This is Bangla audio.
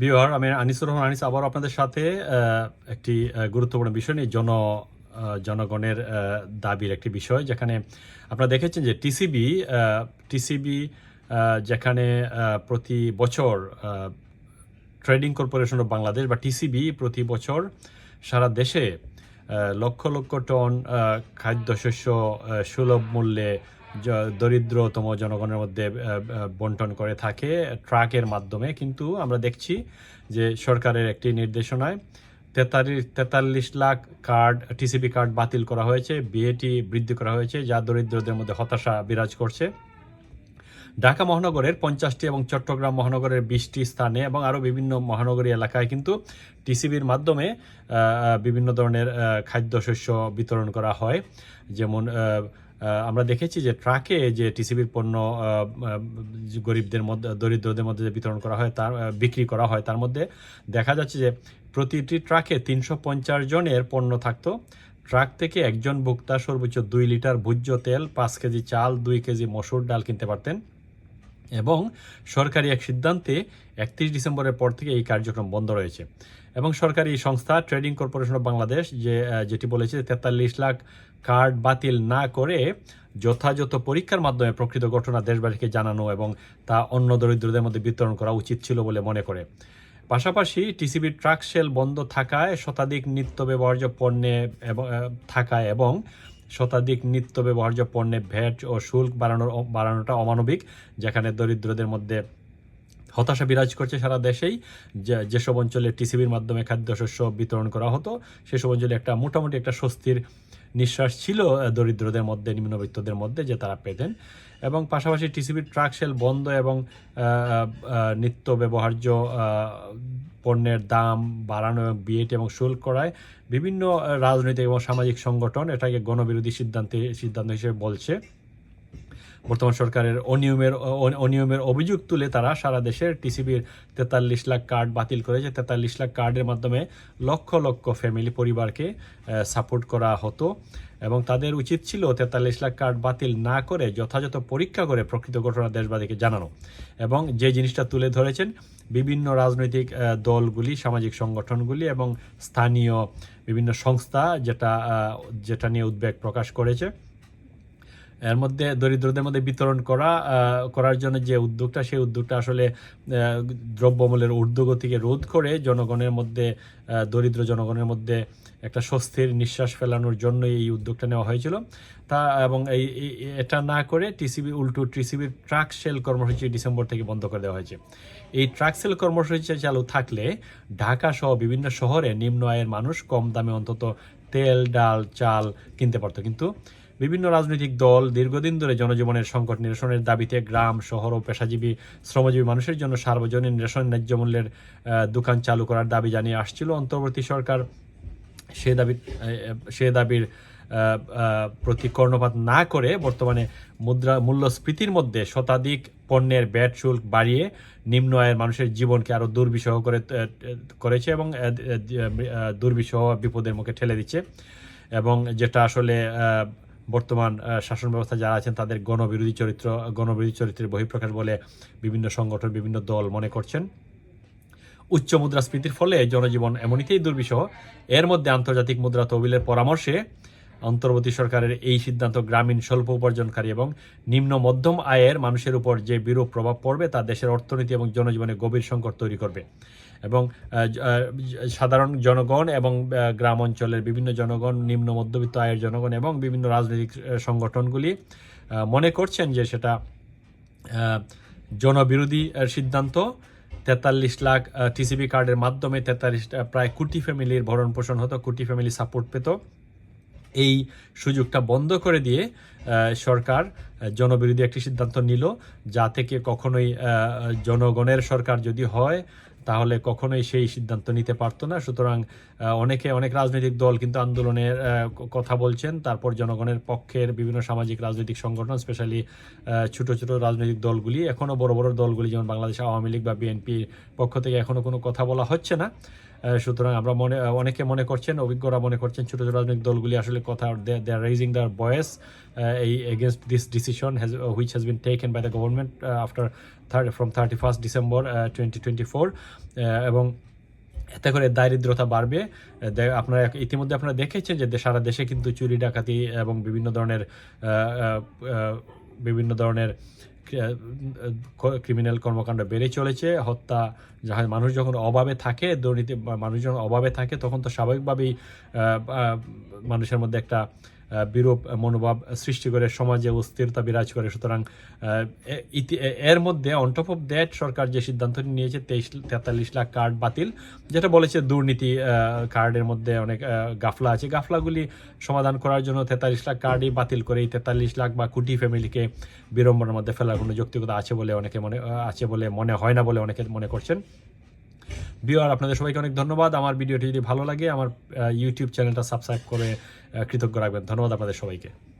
বিহার আমি আনিসুর রহমান, আনিস আবার আপনাদের সাথে একটি গুরুত্বপূর্ণ বিষয় নিয়ে জন জনগণের দাবির একটি বিষয়, যেখানে আপনারা দেখেছেন যে টিসিবি টিসিবি যেখানে প্রতি বছর ট্রেডিং কর্পোরেশন অফ বাংলাদেশ বা টিসিবি প্রতি বছর সারা দেশে লক্ষ লক্ষ টন খাদ্যশস্য সুলভ মূল্যে দরিদ্রতম জনগণের মধ্যে বন্টন করে থাকে ট্রাকের মাধ্যমে। কিন্তু আমরা দেখছি যে সরকারের একটি নির্দেশনায় তেতাল্লিশ তেতাল্লিশ লাখ কার্ড টিসিবি কার্ড বাতিল করা হয়েছে, বিএটি বৃদ্ধি করা হয়েছে, যা দরিদ্রদের মধ্যে হতাশা বিরাজ করছে। ঢাকা মহানগরের পঞ্চাশটি এবং চট্টগ্রাম মহানগরের বিশটি স্থানে এবং আরও বিভিন্ন মহানগরী এলাকায় কিন্তু টিসিবির মাধ্যমে বিভিন্ন ধরনের খাদ্যশস্য বিতরণ করা হয়। যেমন আমরা দেখেছি যে ট্রাকে যে টিসিবির পণ্য গরিবদের মধ্যে, দরিদ্রদের মধ্যে যে বিতরণ করা হয়, তার বিক্রি করা হয়, তার মধ্যে দেখা যাচ্ছে যে প্রতিটি ট্রাকে তিনশো পঞ্চাশ জনের পণ্য থাকতো। ট্রাক থেকে একজন ভোক্তা সর্বোচ্চ দুই লিটার ভোজ্য তেল, পাঁচ কেজি চাল, দুই কেজি মসুর ডাল কিনতে পারতেন। এবং সরকারি এক সিদ্ধান্তে একত্রিশ ডিসেম্বরের পর থেকে এই কার্যক্রম বন্ধ রয়েছে। এবং সরকারি সংস্থা ট্রেডিং কর্পোরেশন অফ বাংলাদেশ যে যেটি বলেছে তেতাল্লিশ লাখ কার্ড বাতিল না করে যথাযথ পরীক্ষার মাধ্যমে প্রকৃত ঘটনা দেশবাসীকে জানানো এবং তা অন্য দরিদ্রদের মধ্যে বিতরণ করা উচিত ছিল বলে মনে করে। পাশাপাশি টিসিবির ট্রাক সেল বন্ধ থাকায় শতাধিক নিত্য ব্যবহার্য পণ্যে থাকায় এবং শতাধিক নিত্য ব্যবহার্য পণ্যে ভ্যাট ও শুল্ক বাড়ানোর বাড়ানোটা অমানবিক, যেখানে দরিদ্রদের মধ্যে হতাশা বিরাজ করছে সারা দেশেই। যেসব অঞ্চলে টিসিবির মাধ্যমে খাদ্যশস্য বিতরণ করা হতো, সেসব অঞ্চলে একটা মোটামুটি একটা স্বস্তির নিঃশ্বাস ছিল দরিদ্রদের মধ্যে, নিম্নবিত্তদের মধ্যে, যে তারা পেতেন। এবং পাশাপাশি টিসিবির ট্রাক সেল বন্ধ এবং নিত্য ব্যবহার্য পণ্যের দাম বাড়ানো এবং বিএটি এবং শুল্ক করায় বিভিন্ন রাজনৈতিক এবং সামাজিক সংগঠন এটাকে গণবিরোধী সিদ্ধান্তে, সিদ্ধান্ত হিসেবে বলছে। বর্তমান সরকারের অনিয়মের অনিয়মের অভিযোগ তুলে তারা সারা দেশের টিসিবির তেতাল্লিশ লাখ কার্ড বাতিল করেছে। তেতাল্লিশ লাখ কার্ডের মাধ্যমে লক্ষ লক্ষ ফ্যামিলি পরিবারকে সাপোর্ট করা হতো এবং তাদের উচিত ছিল তেতাল্লিশ লাখ কার্ড বাতিল না করে যথাযথ পরীক্ষা করে প্রকৃত ঘটনা দেশবাদীকে জানানো এবং যে জিনিসটা তুলে ধরেছেন বিভিন্ন রাজনৈতিক দলগুলি, সামাজিক সংগঠনগুলি এবং স্থানীয় বিভিন্ন সংস্থা যেটা যেটা নিয়ে উদ্বেগ প্রকাশ করেছে। এর মধ্যে দরিদ্রদের মধ্যে বিতরণ করা করার জন্য যে উদ্যোগটা, সেই উদ্যোগটা আসলে দ্রব্যমূল্যের ঊর্ধ্বগতিকে রোধ করে জনগণের মধ্যে দরিদ্র জনগণের মধ্যে একটা স্বস্তির নিঃশ্বাস ফেলানোর জন্য এই উদ্যোগটা নেওয়া হয়েছিল। তা, এবং এই- এটা না করে টিসিবি, উল্টো টিসিবির ট্রাক সেল কর্মসূচি ডিসেম্বর থেকে বন্ধ করে দেওয়া হয়েছে। এই ট্রাক সেল কর্মসূচি চালু থাকলে ঢাকা সহ বিভিন্ন শহরে নিম্ন আয়ের মানুষ কম দামে অন্তত তেল, ডাল, চাল কিনতে পারতো। কিন্তু বিভিন্ন রাজনৈতিক দল দীর্ঘদিন ধরে জনজীবনের সংকট নিরসনের দাবিতে গ্রাম, শহর ও পেশাজীবী, শ্রমজীবী মানুষের জন্য সার্বজনীন রেশন ন্যায্য মূল্যের দোকান চালু করার দাবি জানিয়ে আসছিল। অন্তর্বর্তী সরকার সে দাবি সে দাবির প্রতি কর্ণপাত না করে বর্তমানে মুদ্রা মূল্যস্ফীতির মধ্যে শতাধিক পণ্যের ব্যাট শুল্ক বাড়িয়ে নিম্ন আয়ের মানুষের জীবনকে আরও দুর্বিষহ করে করেছে এবং দুর্বিষহ বিপদের মুখে ঠেলে দিচ্ছে। এবং যেটা আসলে বর্তমান শাসন ব্যবস্থা যারা আছেন তাদের গণবিরোধী চরিত্র, গণবিরোধী চরিত্রের বহিঃপ্রকাশ বলে বিভিন্ন সংগঠন, বিভিন্ন দল মনে করছেন। উচ্চ মুদ্রাস্ফীতির ফলে জনজীবন এমনিতেই দুর্বিষহ। এর মধ্যে আন্তর্জাতিক মুদ্রা তহবিলের পরামর্শে অন্তর্বর্তী সরকারের এই সিদ্ধান্ত গ্রামীণ স্বল্প উপার্জনকারী এবং নিম্ন মধ্যম আয়ের মানুষের উপর যে বিরূপ প্রভাব পড়বে তা দেশের অর্থনীতি এবং জনজীবনে গভীর সংকট তৈরি করবে। এবং সাধারণ জনগণ এবং গ্রাম অঞ্চলের বিভিন্ন জনগণ, নিম্ন মধ্যবিত্ত আয়ের জনগণ এবং বিভিন্ন রাজনৈতিক সংগঠনগুলি মনে করছেন যে সেটা জনবিরোধী সিদ্ধান্ত। তেতাল্লিশ লাখ টিসিবি কার্ডের মাধ্যমে তেতাল্লিশ প্রায় কোটি ফ্যামিলির ভরণ পোষণ হতো, কোটি ফ্যামিলি সাপোর্ট পেত। এই সুযোগটা বন্ধ করে দিয়ে সরকার জনবিরোধী একটি সিদ্ধান্ত নিল যা থেকে কখনোই জনগণের সরকার যদি হয়, তাহলে কখনোই সেই সিদ্ধান্ত নিতে পারতো না। সুতরাং অনেকে, অনেক রাজনৈতিক দল কিন্তু আন্দোলনের কথা বলছেন। তারপর জনগণের পক্ষের বিভিন্ন সামাজিক রাজনৈতিক সংগঠন, স্পেশালি ছোট ছোট রাজনৈতিক দলগুলি এখনও বড় বড় দলগুলি যেমন বাংলাদেশ আওয়ামী লীগ বা বিএনপির পক্ষ থেকে এখনও কোনো কথা বলা হচ্ছে না। সুতরাং আমরা মনে অনেকে মনে করছেন, অভিজ্ঞরা মনে করছেন ছোট ছোট রাজনৈতিক দলগুলি আসলে কথা দে আর রেজিং দ্য বয়েস এই against this decision has which has been taken by the government after third from thirty first December twenty twenty four এবং এতে করে দারিদ্রতা বাড়বে। আপনারা ইতিমধ্যে আপনারা দেখেছেন যে সারা দেশে কিন্তু চুরি, ডাকাতি এবং বিভিন্ন ধরনের বিভিন্ন ধরনের ক্রিমিনাল কর্মকাণ্ড বেড়ে চলেছে, হত্যা যাহা মানুষ যখন অভাবে থাকে, দুর্নীতি, মানুষ যখন অভাবে থাকে, তখন তো স্বাভাবিকভাবেই মানুষের মধ্যে একটা বিরূপ মনোভাব সৃষ্টি করে, সমাজে অস্থিরতা বিরাজ করে। সুতরাং এর মধ্যে অন টপ অফ দ্যাট সরকার যে সিদ্ধান্তটি নিয়েছে, তেইশ, তেতাল্লিশ লাখ কার্ড বাতিল, যেটা বলেছে দুর্নীতি কার্ডের মধ্যে অনেক গাফলা আছে। গাফলাগুলি সমাধান করার জন্য তেতাল্লিশ লাখ কার্ডই বাতিল করে এই তেতাল্লিশ লাখ বা কোটি ফ্যামিলিকে বিড়ম্বনার মধ্যে ফেলার কোনো যৌক্তিকতা আছে বলে অনেকে মনে আছে বলে মনে হয় না বলে অনেকে মনে করছেন। বিওয়ার আপনাদের সবাইকে অনেক ধন্যবাদ। আমার ভিডিওটি যদি ভালো লাগে, আমার ইউটিউব চ্যানেলটা সাবস্ক্রাইব করে কৃতজ্ঞ রাখবেন। ধন্যবাদ আপনাদের সবাইকে।